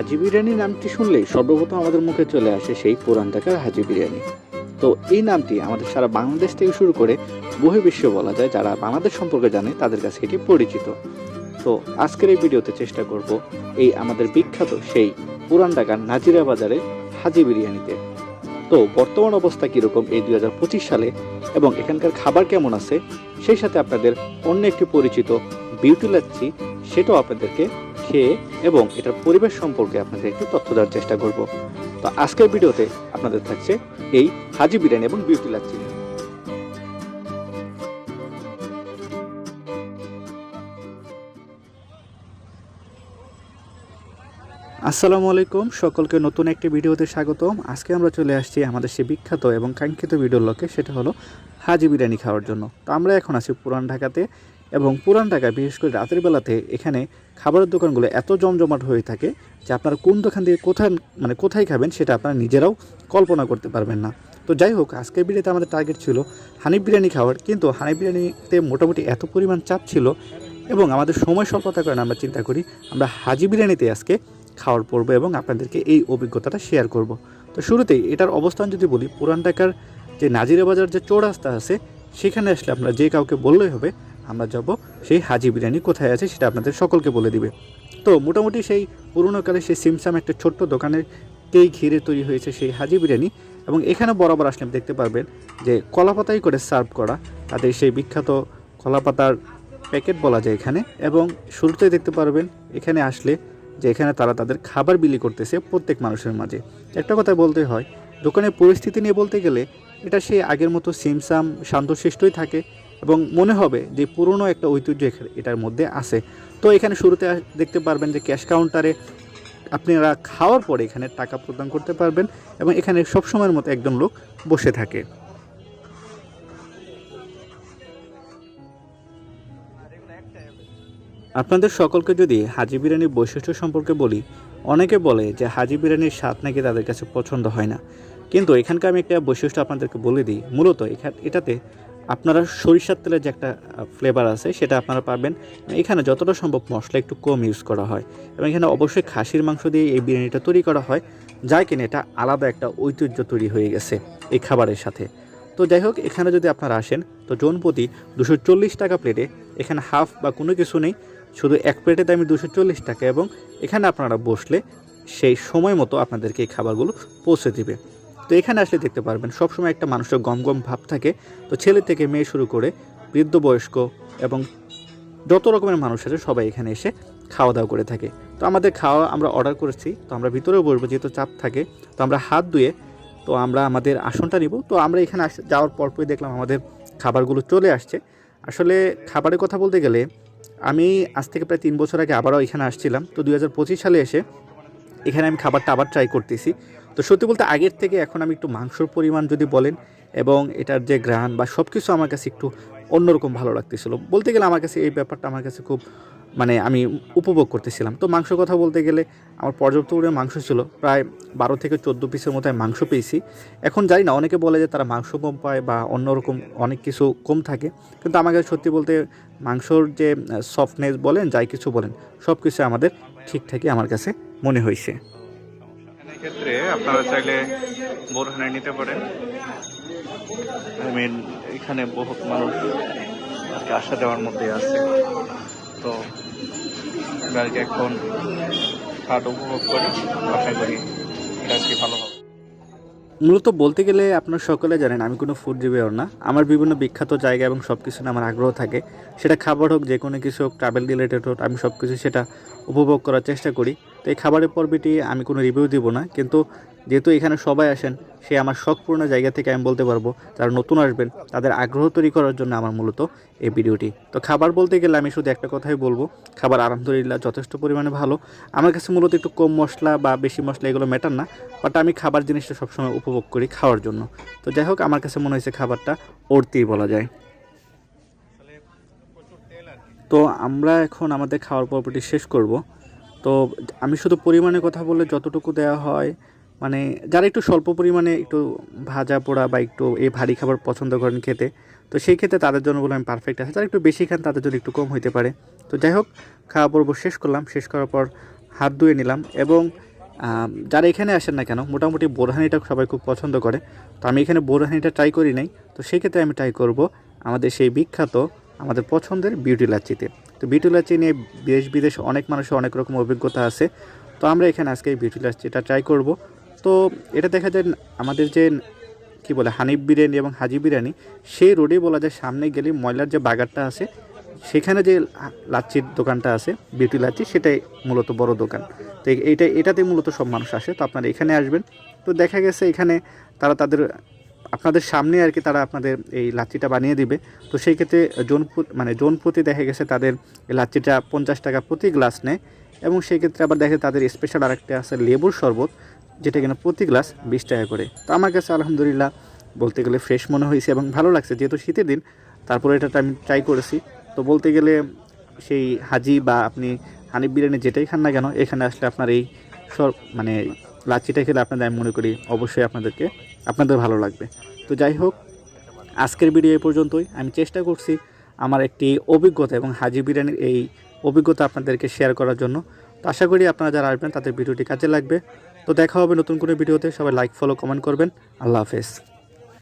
হাজি বিরিয়ানি নামটি শুনলেই সর্বপ্রথম আমাদের মুখে চলে আসে সেই পুরান ঢাকার হাজি বিরিয়ানি। তো এই নামটি আমাদের সারা বাংলাদেশ থেকে শুরু করে বহির্বিশ্ব বলা যায়, যারা বাংলাদেশ সম্পর্কে জানে তাদের কাছে এটি পরিচিত। তো আজকের এই ভিডিওতে চেষ্টা করব এই আমাদের বিখ্যাত সেই পুরান ঢাকার নাজিরা বাজারে হাজি বিরিয়ানিতে। তো বর্তমান অবস্থা কীরকম এই দুই হাজার পঁচিশ সালে এবং এখানকার খাবার কেমন আছে, সেই সাথে আপনাদের অন্য একটি পরিচিত বিউটি লাচ্ছি, সেটাও আপনাদেরকে খেয়ে এবং এটার পরিবেশ সম্পর্কে আপনাদের একটু তথ্য দেওয়ার চেষ্টা করব। তো আজকের ভিডিওতে আপনাদের থাকছে এই হাজি বিরিয়ানি এবং বিউটি লাচ্ছি। আসসালামু আলাইকুম, সকলকে নতুন একটি ভিডিওতে স্বাগতম। আজকে আমরা চলে আসছি আমাদের সে বিখ্যাত এবং কাঙ্ক্ষিত ভিডিওর লক্ষ্যে, সেটা হলো হাজি বিরিয়ানি খাওয়ার জন্য। তো আমরা এখন আছি পুরান ঢাকাতে। এবং পুরান ঢাকায়, বিশেষ করে রাতের বেলাতে এখানে খাবারের দোকানগুলো এত জমজমাট হয়ে থাকে যে আপনারা কোন দোকান দিয়ে কোথায় মানে কোথায় খাবেন সেটা আপনারা নিজেরাও কল্পনা করতে পারবেন না। তো যাই হোক, আজকের ভিডিওতে আমাদের টার্গেট ছিল হানিফ বিরিয়ানি খাওয়ার, কিন্তু হানিফ বিরিয়ানিতে মোটামুটি এত পরিমাণ চাপ ছিল এবং আমাদের সময় স্বল্পতার কারণে আমরা চিন্তা করি আমরা হাজি বিরিয়ানিতে আজকে খাওয়ার পড়ব এবং আপনাদেরকে এই অভিজ্ঞতাটা শেয়ার করব। তো শুরুতেই এটার অবস্থান যদি বলি, পুরান ঢাকার যে নাজিরা বাজার যে চৌরাস্তা আছে, সেখানে আসলে আপনারা যে কাউকে বললেই হবে আমরা যাব সেই হাজি বিরিয়ানি কোথায় আছে সেটা আপনাদের সকলকে বলে দিবে। তো মোটামুটি সেই পুরোনো কালে সেই সিমসাম একটা ছোট্ট দোকানেরকেই ঘিরে তৈরি হয়েছে সেই হাজি বিরিয়ানি এবং এখানে বরাবর আসলে দেখতে পারবেন যে কলাপাতাই করে সার্ভ করা, তাদের সেই বিখ্যাত কলাপাতার প্যাকেট বলা যায় এখানে এবং শুরুতেই দেখতে পারবেন এখানে আসলে যে এখানে তারা তাদের খাবার বিলি করতেছে প্রত্যেক মানুষের মাঝে। একটা কথা বলতে হয়, দোকানের পরিস্থিতি নিয়ে বলতে গেলে এটা সেই আগের মতো সিমসাম শান্তশিষ্টই থাকে এবং মনে হবে যে পুরনো একটা ঐতিহ্য এটার মধ্যে আছে। তো এখানে শুরুতে দেখতে পারবেন যে ক্যাশ কাউন্টারে আপনারা খাওয়ার পরে এখানে টাকা প্রদান করতে পারবেন এবং এখানে সবসময়ের মতো একজন লোক বসে থাকে। আপনাদের সকলকে যদি হাজি বিরিয়ানির বৈশিষ্ট্য সম্পর্কে বলি, অনেকে বলে যে হাজি বিরিয়ানির স্বাদ নাকি তাদের কাছে পছন্দ হয় না। কিন্তু এখানকার আমি একটা বৈশিষ্ট্য আপনাদেরকে বলে দিই, মূলত এখান, এটাতে আপনারা সরিষার তেলের যে একটা ফ্লেভার আছে, সেটা আপনারা পাবেন। এখানে যতটা সম্ভব মশলা একটু কম ইউজ করা হয়। এবং এখানে অবশ্যই খাসির মাংস দিয়ে এই বিরিয়ানিটা তৈরি করা হয় যাই কিনা এটা আলাদা একটা ঐতিহ্য তৈরি হয়ে গেছে এই খাবারের সাথে। তো যাই হোক, এখানে যদি আপনারা আসেন, তো জনপ্রতি দুশো চল্লিশ টাকা প্লেটে এখানে হাফ বা কোনো কিছু নেই, শুধু এক প্লেটের দামই দুশো চল্লিশ টাকা। এবং এখানে আপনারা বসলে সেই সময় মতো আপনাদেরকে এই খাবারগুলো পৌঁছে দিবে। তো এখানে আসলে দেখতে পারবেন, সবসময় একটা মানুষের গম গম ভাব থাকে। তো ছেলে থেকে মেয়ে শুরু করে বৃদ্ধ বয়স্ক এবং যত রকমের মানুষ আছে সবাই এখানে এসে খাওয়া দাওয়া করে থাকে। তো আমাদের খাওয়া আমরা অর্ডার করেছি, তো আমরা ভিতরেও বসবো যেহেতু চাপ থাকে। তো আমরা হাত ধুয়ে, তো আমরা আমাদের আসনটা নিব। তো আমরা এখানে আস- যাওয়ার পরপরই দেখলাম আমাদের খাবারগুলো চলে আসছে। আসলে খাবারের কথা বলতে গেলে, আমি আজ থেকে প্রায় তিন বছর আগে আবারও এখানে আসছিলাম। তো দু হাজার পঁচিশ সালে এসে এখানে আমি খাবারটা আবার ট্রাই করতেছি। তো সত্যি বলতে আগের থেকে এখন আমি একটু মাংসর পরিমাণ যদি বলেন এবং এটার যে গ্রান বা সব কিছু আমার কাছে একটু অন্যরকম ভালো লাগতেছিল। বলতে গেলে আমার কাছে এই ব্যাপারটা আমার কাছে খুব মানে আমি উপভোগ করতেছিলাম। তো মাংস কথা বলতে গেলে আমার পর্যাপ্ত পরিমাণ মাংস ছিল। প্রায় বারো থেকে চোদ্দ পিসের মতো মাংস পেয়েছি। এখন জানি না, অনেকে বলে যে তারা মাংস কম পায় বা অন্যরকম অনেক কিছু কম থাকে। কিন্তু আমার কাছে সত্যি বলতে মাংসর যে সফটনেস বলেন, যাই কিছু বলেন সব কিছু আমাদের ঠিকঠাকই আমার কাছে মনে হয়েছে। ক্ষেত্রে আপনারা চাইলে বোরহানে নিতে পারেন। আই মিন এখানে বহুত মানুষ আজকে আসা যাওয়ার মধ্যে আছে। তো গাড়িকে এখন হাট উপভোগ করি আশা করি আজকে ভালো হবে। মূলত বলতে গেলে আপনারা সকলে জানেন, আমি কোনো ফুড রিভিউর না। আমার বিভিন্ন বিখ্যাত জায়গা এবং সব কিছু আমার আগ্রহ থাকে। সেটা খাবার হোক যে কোনো কিছু হোক ট্রাভেল রিলেটেড হোক, আমি সব কিছু সেটা উপভোগ করার চেষ্টা করি। তো এই খাবারের পর্বটি আমি কোনো রিভিউ দিব না, কিন্তু যেহেতু এখানে সবাই আসেন, সে আমার শখপূর্ণ জায়গা থেকে আমি বলতে পারব, যারা নতুন আসবেন, তাদের আগ্রহ তৈরি করার জন্য আমার মূলত এই ভিডিওটি। তো খাবার বলতে গেলে আমি শুধু একটা কথাই বলব, খাবার আলহামদুলিল্লাহ যথেষ্ট পরিমাণে ভালো। আমার কাছে মূলত একটু কম মশলা বা বেশি মশলা এগুলো ম্যাটার না বাট আমি খাবার জিনিসটা সবসময় উপভোগ করি খাওয়ার জন্য। তো যাই হোক, আমার কাছে মনে হয়েছে খাবারটা অর্তিই বলা যায়। তো আমরা এখন আমাদের খাওয়ার পর্বটি শেষ করব। তো আমি শুধু পরিমাণের কথা বললে যতটুকু দেওয়া হয় মানে যারা একটু স্বল্প পরিমাণে একটু ভাজা পোড়া বা একটু এই ভারী খাবার পছন্দ করেন খেতে, তো সেই ক্ষেত্রে তাদের জন্য বলে আমি পারফেক্ট আছে। যারা একটু বেশি খান তাদের জন্য একটু কম হইতে পারে। তো যাই হোক, খাওয়া পর্ব শেষ করলাম। শেষ করার পর হাত ধুয়ে নিলাম এবং যারা এখানে আসেন না কেন, মোটামুটি বোরহানিটা সবাই খুব পছন্দ করে। তো আমি এখানে বোরহানিটা ট্রাই করি নাই। তো সেক্ষেত্রে আমি ট্রাই করব আমাদের সেই বিখ্যাত, আমাদের পছন্দের বিউটি লাচ্ছিতে। তো বিউটি লাচ্ছি নিয়ে দেশ বিদেশ অনেক মানুষের অনেক রকম অভিজ্ঞতা আছে। তো আমরা এখানে আজকে এই বিউটি লাচ্ছিটা ট্রাই করব। তো এটা দেখা যায় আমাদের যে কি বলে, হানিফ বিরিয়ানি এবং হাজি বিরিয়ানি, সেই রোডে বলা যায় সামনে গেলে ময়লার যে বাগারটা আছে, সেখানে যে লাচ্ছির দোকানটা আছে বিউটি লাচ্ছি সেটাই মূলত বড় দোকান। তো এই- এইটা এটাতে মূলত সব মানুষ আসে। তো আপনারা এখানে আসবেন। তো দেখা গেছে এখানে তারা তাদের আপনাদের সামনে আর কি তারা আপনাদের এই লাচ্ছিটা বানিয়ে দিবে। তো সেই ক্ষেত্রে জন মানে জন দেখা গেছে তাদের এই লাচ্ছিটা পঞ্চাশ টাকা প্রতি গ্লাস নেয় এবং সেই ক্ষেত্রে আবার দেখে তাদের স্পেশাল আরেকটা আছে লেবুর শরবত, যেটা কিনা প্রতি গ্লাস বিশ টাকা করে। তো আমার কাছে আলহামদুলিল্লাহ বলতে গেলে ফ্রেশ মনে হয়েছে এবং ভালো লাগছে। যেহেতু শীতের দিন, তারপরে এটা আমি ট্রাই করেছি। তো বলতে গেলে সেই হাজি বা আপনি হানিফ বিরিয়ানি যেটাই খান না কেন, এখানে আসলে আপনার এই সর মানে লাচ্ছিটা খেলে আপনাদের আমি মনে করি অবশ্যই আপনাদেরকে আপনাদের ভালো লাগবে। তো যাই হোক, আজকের ভিডিও এই পর্যন্তই। আমি চেষ্টা করছি আমার একটি অভিজ্ঞতা এবং হাজি বিরিয়ানির এই অভিজ্ঞতা আপনাদেরকে শেয়ার করার জন্য। তো আশা করি আপনারা যারা আসবেন, তাদের ভিডিওটি কাজে লাগবে। তো দেখা হবে নতুন কোনো ভিডিওতে। সবাই লাইক ফলো কমেন্ট করবেন। আল্লাহ হাফেজ।